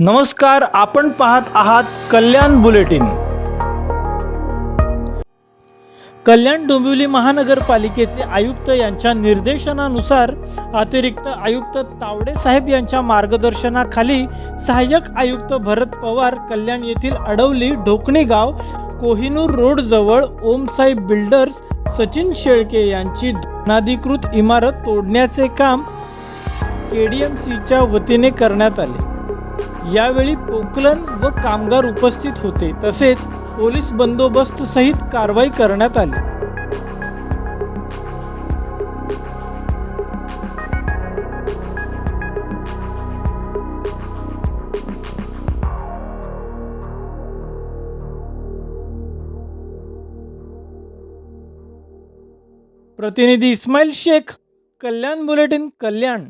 नमस्कार आपण पाहत आहात कल्याण बुलेटिन. कल्याण डोंबिवली महानगरपालिकेचे आयुक्त यांच्या निर्देशनानुसार अतिरिक्त आयुक्त तावडे साहेब यांच्या मार्गदर्शनाखाली सहाय्यक आयुक्त भरत पवार कल्याण येथील अडवली ढोकणी गाव कोहिनूर रोड जवळ ओमसाई बिल्डर्स सचिन शेळके यांची धनाधिकृत इमारत तोडण्याचे काम केडीएमसीच्या वतीने करण्यात आले. यावेळी पोकलन व कामगार उपस्थित होते. तसेच पोलीस बंदोबस्त सहित कारवाई करण्यात आली. प्रतिनिधी इस्माईल शेख कल्याण बुलेटिन कल्याण.